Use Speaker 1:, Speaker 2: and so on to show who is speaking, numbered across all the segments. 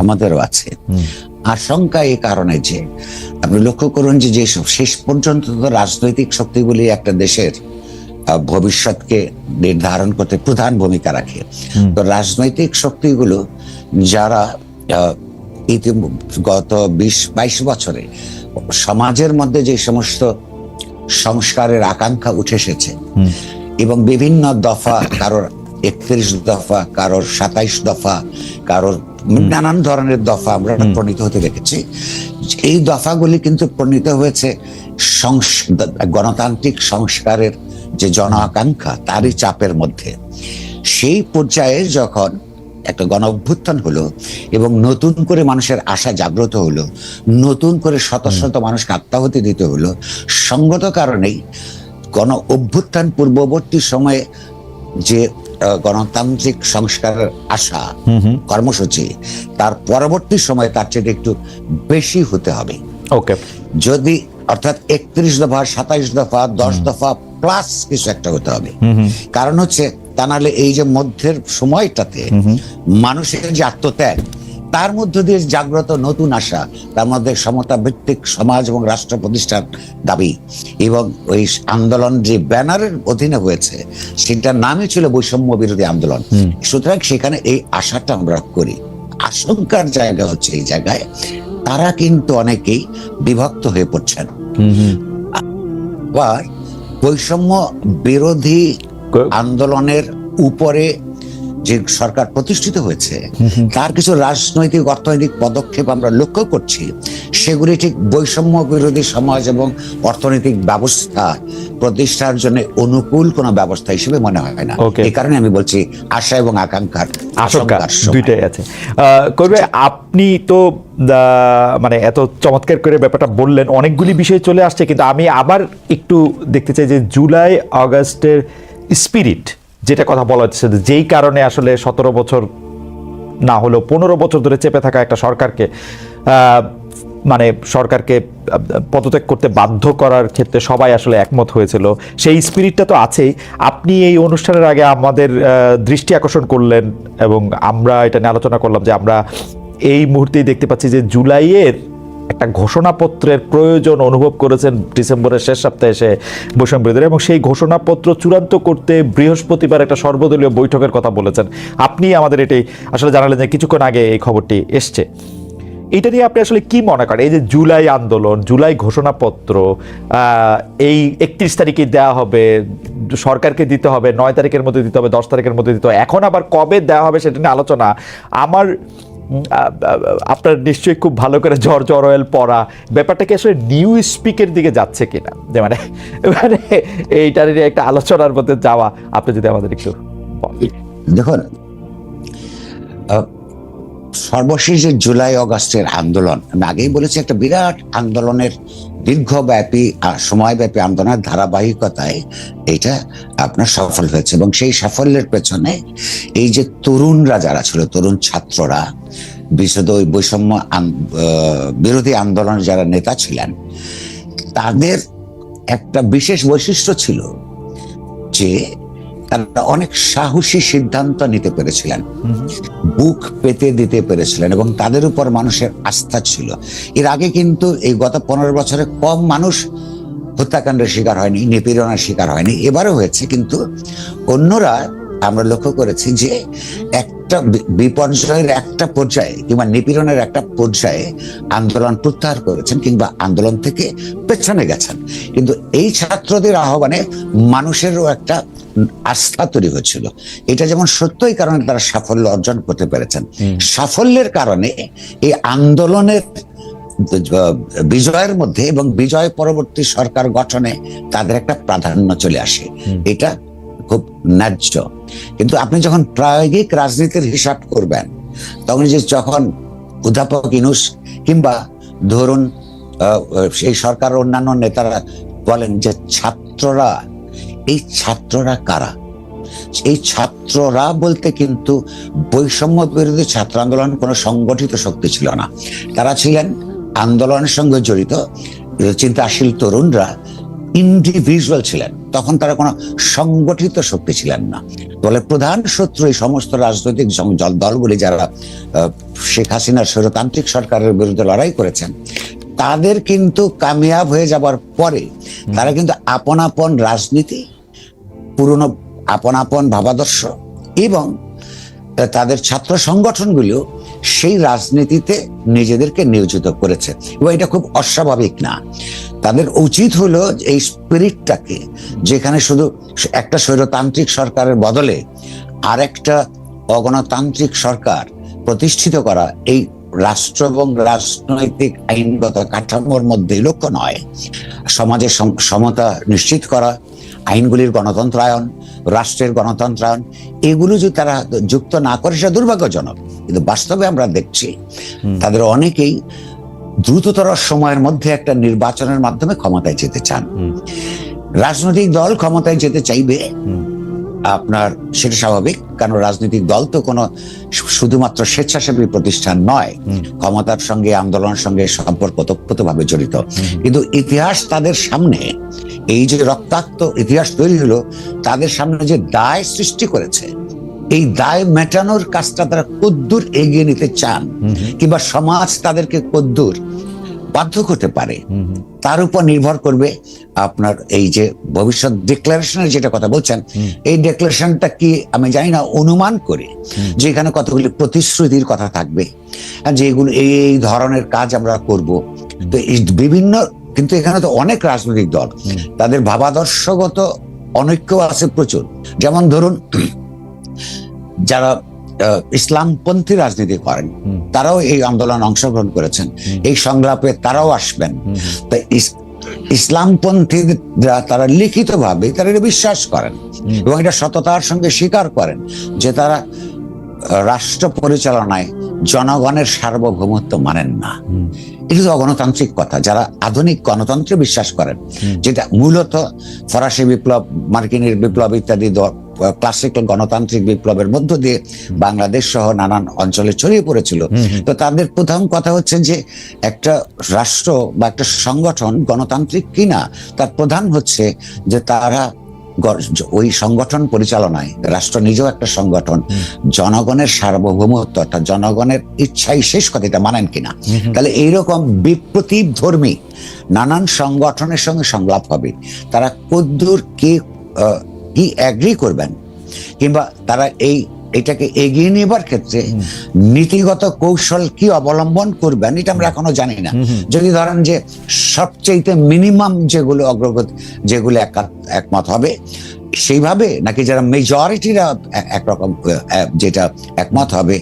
Speaker 1: আমাদেরও আছে। আশঙ্কা এই কারণে যে আপনি লক্ষ্য করুন যে যেসব শেষ পর্যন্ত তো রাজনৈতিক শক্তিগুলি একটা দেশের ভবিষ্যৎকে নির্ধারণ করতে প্রধান ভূমিকা রাখে। তো রাজনৈতিক শক্তিগুলো যারা গত বিশ বাইশ বছরে সমাজের মধ্যে যে সমস্ত সংস্কারের আকাঙ্ক্ষা উঠে এসেছে এবং বিভিন্ন দফা কারোর একত্রিশ দফা কারোর সাতাইশ দফা কারোর নানান ধরনের দফা আমরা প্রণীত হতে দেখেছি। এই দফাগুলি কিন্তু প্রণীত হয়েছে গণতান্ত্রিক সংস্কারের যে জন আকাঙ্ক্ষা তারই চাপের মধ্যে। সেই পর্যায়ে যখন একটা গণ অভ্যুত্থান হলো এবং নতুন করে মানুষের আশা জাগ্রত হলো নতুন করে শত শত মানুষকে আত্মাহতি দিতে হলো সঙ্গত কারণেই গণ অভ্যুত্থান পূর্ববর্তী সময়ে যে গণতান্ত্রিক সংস্কারের আশা কর্মসূচি তার পরবর্তী সময় তার চেয়ে একটু বেশি হতে হবে।
Speaker 2: ওকে
Speaker 1: যদি অর্থাৎ একত্রিশ দফা সাতাইশ দফা দশ দফা প্লাস কিছু একটা হতে হবে। কারণ হচ্ছে তা নাহলে এই যে মধ্যের সময়টাতে মানুষের যে আত্মত্যাগ তার মধ্য দিয়ে জাগ্রত নতুন আশা তার মধ্যে সমতা ভিত্তিক সমাজ এবং রাষ্ট্র প্রতিষ্ঠার দাবি। এবং ওই আন্দোলন যে ব্যানারের অধীনে হয়েছে সেটার নামই ছিল বৈষম্য বিরোধী আন্দোলন। সুতরাং সেখানে এই আশাটা আমরা করি। আশঙ্কার জায়গা হচ্ছে এই জায়গায় তারা কিন্তু অনেকেই বিভক্ত হয়ে পড়ছেন। আবার বৈষম্য বিরোধী আন্দোলনের উপরে যে সরকার প্রতিষ্ঠিত হয়েছে তার কিছু রাজনৈতিক অর্থনৈতিক পদক্ষেপ আমরা লক্ষ্য করছি। সেগুলি ঠিক বৈষম্য বিরোধী সমাজ এবং অর্থনৈতিক ব্যবস্থা প্রতিষ্ঠার জন্য অনুকূল কোনো ব্যবস্থা হিসেবে মনে হয় না. এই কারণে আমি বলছি আশা এবং আকাঙ্ক্ষার
Speaker 2: আশঙ্কা দুইটাই আছে। করবে আপনি তো মানে এত চমৎকার করে ব্যাপারটা বললেন অনেকগুলি বিষয় চলে আসছে কিন্তু আমি আবার একটু দেখতে চাই যে জুলাই আগস্টের স্পিরিট যেটা কথা বলা হচ্ছে যেই কারণে আসলে সতেরো বছর না হলেও পনেরো বছর ধরে চেপে থাকা একটা সরকারকে মানে সরকারকে পদত্যাগ করতে বাধ্য করার ক্ষেত্রে সবাই আসলে একমত হয়েছিল। সেই স্পিরিটটা তো আছেই। আপনি এই অনুষ্ঠানের আগে আমাদের দৃষ্টি আকর্ষণ করলেন এবং আমরা এটা নিয়ে আলোচনা করলাম যে আমরা এই মুহূর্তেই দেখতে পাচ্ছি যে জুলাইয়ের একটা ঘোষণাপত্রের প্রয়োজন অনুভব করেছেন ডিসেম্বরের শেষ সপ্তাহে এসে বৈষম্য বিরোধীরা এবং সেই ঘোষণাপত্র চূড়ান্ত করতে বৃহস্পতিবার একটা সর্বদলীয় বৈঠকের কথা বলেছেন। আপনি আমাদের এটাই আসলে জানালেন যে কিছুক্ষণ আগে এই খবরটি এসছে। এটা নিয়ে আপনি আসলে কি মনে করেন? এই যে জুলাই আন্দোলন, জুলাই ঘোষণাপত্র এই একত্রিশ তারিখে দেওয়া হবে, সরকারকে দিতে হবে, নয় তারিখের মধ্যে দিতে হবে, দশ তারিখের মধ্যে দিতে হবে, এখন আবার কবে দেওয়া হবে সেটা নিয়ে আলোচনা। আমার আপনার নিশ্চয়ই খুব ভালো করে জ্বর জ্বর অয়েল পড়া। ব্যাপারটাকে আসলে নিউ স্পিকের দিকে যাচ্ছে কিনা? যে মানে মানে এইটার একটা আলোচনার মধ্যে যাওয়া। আপনি যদি আমাদের একটু।
Speaker 1: দেখুন সর্বশেষ জুলাই অগাস্টের আন্দোলন, আমি আগেই বলেছি একটা বিরাট আন্দোলনের দীর্ঘব্যাপী সময়ব্যাপী আন্দোলনের ধারাবাহিকতায় এটা আপনার সফল হয়েছে এবং সেই সাফল্যের পেছনে এই যে তরুণরা যারা ছিল, তরুণ ছাত্ররা বিশেষত ওই বৈষম্য বিরোধী আন্দোলনের যারা নেতা ছিলেন, তাদের একটা বিশেষ বৈশিষ্ট্য ছিল যে তারা অনেক সাহসী সিদ্ধান্ত নিতে পেরেছিলেন। বুক পেতে দিতে পেরেছিলেন এবং তাদের উপর মানুষের আস্থা ছিল। এর আগে কিন্তু এই গত পনেরো বছরে কম মানুষ হত্যাকাণ্ডের শিকার হয়নি, নিপীড়নের শিকার হয়নি। এবারও হয়েছে, কিন্তু অন্যরা, আমরা লক্ষ্য করেছি যে একটা বিপর্যয়ের একটা পর্যায়ে কিংবা নিপীড়নের একটা পর্যায়ে আন্দোলন প্রত্যাহার করেছেন কিংবা আন্দোলন থেকে পেছনে গেছেন। কিন্তু এই ছাত্রদের আহ্বানে মানুষেরও একটা আস্থা তৈরি হয়েছিল। এটা যেমন সত্যই কারণে তারা সাফল্য অর্জন করতে পেরেছেন। সাফল্যের কারণে এই আন্দোলনের বিজয়ের মধ্যে এবং বিজয় পরবর্তী সরকার গঠনে তাদের একটা প্রাধান্য চলে আসে। এটা খুব ন্যায্য। কিন্তু আপনি যখন প্রায়োগিক রাজনীতির হিসাব করবেন, তখন যে যখন অধ্যাপক ইনুস কিংবা ধরুন সেই সরকার অন্যান্য নেতারা বলেন যে ছাত্ররা, এই ছাত্ররা কারা? এই ছাত্ররা বলতে কিন্তু বৈষম্য বিরোধী ছাত্র আন্দোলন কোনো সংগঠিত শক্তি ছিল না। তারা ছিলেন আন্দোলনের সঙ্গে জড়িত। চিন্তাশীল তরুণরা ইন্ডিভিজুয়াল ছিলেন। তখন তারা কোনো সংগঠিত শক্তি ছিলেন না। ফলে প্রধান শত্রু এই সমস্ত রাজনৈতিক দলগুলি যারা শেখ হাসিনার স্বৈরতান্ত্রিক সরকারের বিরুদ্ধে লড়াই করেছেন তাদের কিন্তু কামিয়াব হয়ে যাবার পরে তারা কিন্তু আপন আপন রাজনীতি পুরনো আপন আপন ভাবাদর্শ এবং তাদের ছাত্র সংগঠনগুলিও সেই রাজনীতিতে নিজেদেরকে নিয়োজিত করেছে। এবং এটা খুব অস্বাভাবিক না। তাদের উচিত হলো এই স্পিরিটটাকে যেখানে শুধু একটা স্বৈরতান্ত্রিক সরকারের বদলে আরেকটা অগণতান্ত্রিক সরকার প্রতিষ্ঠিত করা এই রাষ্ট্র এবং রাজনৈতিক আইনগত কাঠামোর মধ্যে লক্ষ্য নয়। সমাজের সম- সমতা নিশ্চিত করা আইনগুলির গণতন্ত্রায়ন রাষ্ট্রের গণতন্ত্রায়ন এগুলো যদি তারা যুক্ত না করে সেটা দুর্ভাগ্যজনক। কিন্তু বাস্তবে আমরা দেখছি তাদের অনেকেই দ্রুততর সময়ের মধ্যে একটা নির্বাচনের মাধ্যমে ক্ষমতায় যেতে চান। রাজনৈতিক দল ক্ষমতায় যেতে চাইবে। আপনার সেটা স্বাভাবিক, কারণ রাজনৈতিক দল তো কোনো শুধুমাত্র স্বেচ্ছাসেবী প্রতিষ্ঠান নয়। ক্ষমতার সঙ্গে, আন্দোলনের সঙ্গে সম্পর্ক ওতপ্রোতভাবে জড়িত। কিন্তু ইতিহাস তাদের সামনে, এই যে রক্তাক্ত ইতিহাস তৈরি হলো, তাদের সামনে যে দায় সৃষ্টি করেছে এই দায় মেটানোর কাজটা তারা কদ্দূর এগিয়ে নিতে চান। কিংবা সমাজ তাদেরকে কদ্দূর বাধ্য করতে পারে। তার উপর নির্ভর করবে আপনার এই যে ভবিষ্যৎ ডিক্লারেশনের যেটা কথা বলছেন এই ডিক্লারেশনটা কি আমি জানি না অনুমান করে যে এখানে কতগুলি প্রতিশ্রুতির কথা থাকবে আর যে এগুলো এই এই ধরনের কাজ আমরা করব। তো এই বিভিন্ন কিন্তু এখানে তো অনেক রাজনৈতিক দল। তাদের ভাবাদর্শগত অনৈক্য আছে প্রচুর। যেমন ধরুন যারা ইসলামপন্থী রাজনীতি করেন তারাও এই আন্দোলন অংশগ্রহণ করেছেন। এই সংলাপে তারাও আসবেন। তা ইস- ইসলামপন্থীরা তারা লিখিতভাবে তারা এটা বিশ্বাস করেন এবং এটা সততার সঙ্গে স্বীকার করেন যে তারা রাষ্ট্র পরিচালনায় জনগণের সার্বভৌমত্ব মানেন না। এটা তো অগণতান্ত্রিক কথা। যারা আধুনিক গণতন্ত্রে বিশ্বাস করেন যেটা মূলত ফরাসি বিপ্লব মার্কিনের বিপ্লব ইত্যাদি ক্লাসিক্যাল গণতান্ত্রিক বিপ্লবের মধ্য দিয়ে বাংলাদেশ সহ নানান অঞ্চলে ছড়িয়ে পড়েছিল। তো তাদের প্রথম কথা হচ্ছে যে একটা রাষ্ট্র বা একটা সংগঠন গণতান্ত্রিক কিনা তার প্রধান হচ্ছে যে তারা ওই সংগঠন পরিচালনায় রাষ্ট্র নিজেও একটা সংগঠন জনগণের সার্বভৌমত্ব অর্থাৎ জনগণের ইচ্ছাই শেষ কথা এটা মানেন কিনা। তাহলে এইরকম বিপ্রতীপ ধর্মী নানান সংগঠনের সঙ্গে সংলাপ হবে। তারা কদ্দূর কে কি অ্যাগ্রি করবেন। কিংবা তারা এই এটাকে এগিয়ে নেবার ক্ষেত্রে নীতিগত কৌশল কি অবলম্বন করবেন এটা আমরা এখনও জানি না। যদি ধরেন যে সবচেয়ে মিনিমাম যেগুলো অগ্রগতি যেগুলো এক- একমত হবে সেইভাবে নাকি যারা মেজরিটিরা একরকম যেটা একমত হবে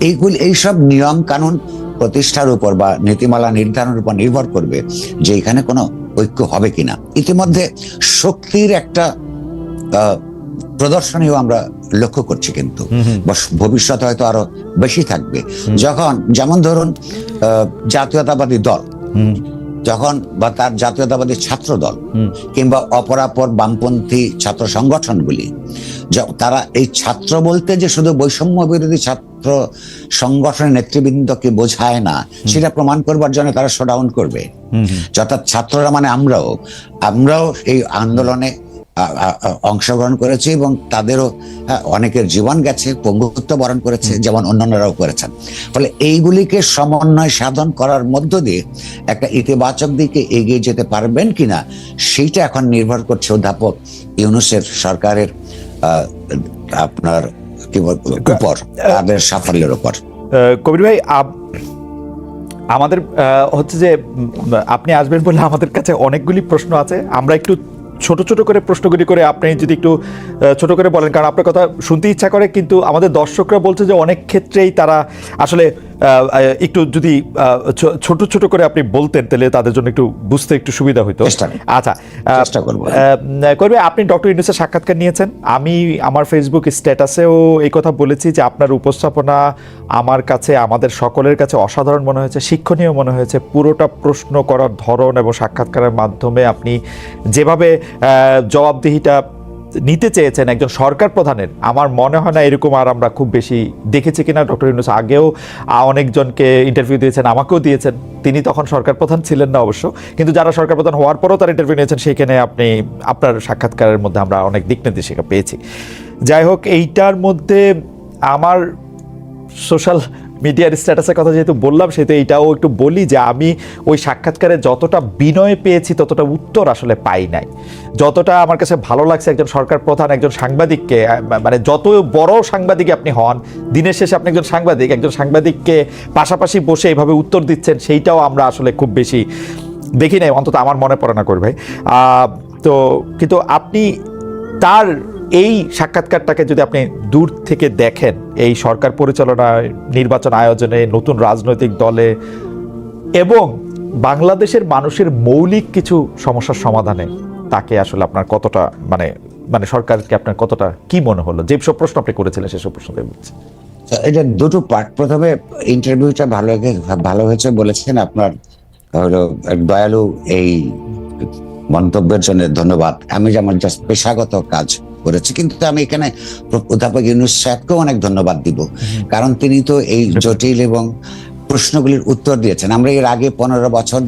Speaker 1: এইগুলি এইসব নিয়ম কানুন প্রতিষ্ঠার উপর বা নীতিমালা নির্ধারণের উপর নির্ভর করবে যে এখানে কোনো ঐক্য হবে কিনা। ইতিমধ্যে শক্তির একটা প্রদর্শনীও আমরা লক্ষ্য করছি কিন্তু। ভবিষ্যতে হয়তো আরও বেশি থাকবে। যখন যেমন ধরুন জাতীয়তাবাদী দল। যখন বা তার জাতীয়তাবাদী ছাত্র দল। কিংবা অপরাপর বামপন্থী ছাত্র সংগঠনগুলি তারা এই ছাত্র বলতে যে শুধু বৈষম্য বিরোধী ছাত্র সংগঠনের নেতৃবৃন্দকে বোঝায় না সেটা প্রমাণ করবার জন্য তারা শোডাউন করবে। অর্থাৎ ছাত্ররা মানে আমরাও। আমরাও এই আন্দোলনে অংশগ্রহণ করেছি এবং তাদেরও হ্যাঁ, অনেকের জীবন গেছে পঙ্গুত্ব বরণ করেছে যেমন অন্যান্যরাও করেছেন। ফলে এইগুলিকে সমন্বয় সাধন করার মধ্য দিয়ে একটা ইতিবাচক দিকে এগিয়ে যেতে পারবেন কিনা সেইটা এখন নির্ভর করছে অধ্যাপক ইউনুসের সরকারের আপনার কি উপর তাদের সাফল্যের উপর।
Speaker 2: কবির ভাই আমাদের আহ, হচ্ছে যে আপনি আসবেন বলে আমাদের কাছে অনেকগুলি প্রশ্ন আছে আমরা একটু ছোট ছোট করে প্রশ্নগুলি করে আপনি যদি একটু ছোট করে বলেন কারণ আপনার কথা শুনতে ইচ্ছা করে কিন্তু আমাদের দর্শকরা বলছে যে অনেক ক্ষেত্রেই তারা আসলে একটু যদি ছোট ছোট করে আপনি বলতেন তাহলে তাদের জন্য একটু বুঝতে একটু সুবিধা
Speaker 1: চেষ্টা
Speaker 2: আচ্ছা
Speaker 1: চেষ্টা করব।
Speaker 2: করবে আপনি ডক্টর ইউনুসের সাক্ষাৎকার নিয়েছেন। আমি আমার ফেসবুক স্ট্যাটাসেও এই কথা বলেছি যে আপনার উপস্থাপনা আমার কাছে আমাদের সকলের কাছে অসাধারণ মনে হয়েছে শিক্ষণীয় মনে হয়েছে। পুরোটা প্রশ্ন করার ধরন এবং সাক্ষাৎকারের মাধ্যমে আপনি যেভাবে জবাবদিহিটা নিতে চেয়েছেন একজন সরকার প্রধানের। আমার মনে হয় না এরকম আর আমরা খুব বেশি দেখেছি কিনা। ডক্টর ইউনুস আগেও অনেকজনকে ইন্টারভিউ দিয়েছেন, আমাকেও দিয়েছেন। তিনি তখন সরকার প্রধান ছিলেন না অবশ্য। কিন্তু যারা সরকার প্রধান হওয়ার পরও তার ইন্টারভিউ নিয়েছেন, সেখানে আপনি, আপনার সাক্ষাৎকারের মধ্যে আমরা অনেক দিক নির্দেশিকা পেয়েছি। যাই হোক, এইটার মধ্যে আমার সোশ্যাল মিডিয়ার স্ট্যাটাসের কথা যেহেতু বললাম সেহেতু এইটাও একটু বলি যে আমি ওই সাক্ষাৎকারে যতটা বিনয় পেয়েছি ততটা উত্তর আসলে পাই নাই। যতটা আমার কাছে ভালো লাগছে একজন সরকার প্রধান একজন সাংবাদিককে মানে যত বড় সাংবাদিক আপনি হন দিনের শেষে আপনি একজন সাংবাদিক একজন সাংবাদিককে পাশাপাশি বসে এইভাবে উত্তর দিচ্ছেন সেইটাও আমরা আসলে খুব বেশি দেখি নাই অন্তত আমার মনে পড়ে না করি ভাই। আহ, তো কিন্তু আপনি তার এই সাক্ষাৎকারটাকে যদি আপনি দূর থেকে দেখেন, এই সরকার পরিচালনায় নির্বাচন আয়োজনে নতুন রাজনৈতিক দলে এবং বাংলাদেশের মানুষের মৌলিক কিছু সমস্যার সমাধানে, তাকে আসলে আপনার কতটা মানে মানে সরকারকে আপনার কতটা, কি মনে হলো? যেসব প্রশ্ন আপনি করেছিলেন, সেসব প্রশ্ন বলছি।
Speaker 1: তো এটা দুটো পার্ট প্রথমে ইন্টারভিউটা ভালো ভালো হয়েছে বলেছেন আপনার, হলো, দয়ালু এই মন্তব্যের জন্য ধন্যবাদ। আমি যেমন জাস্ট পেশাগত কাজ করেছি। কিন্তু আমি এখানে অধ্যাপক ইউনুস সাহেবকেও অনেক ধন্যবাদ দিব। কারণ তিনি তো এই জটিল এবং প্রশ্নগুলির উত্তর দিয়েছেন। আমরা এর আগে পনেরো বছর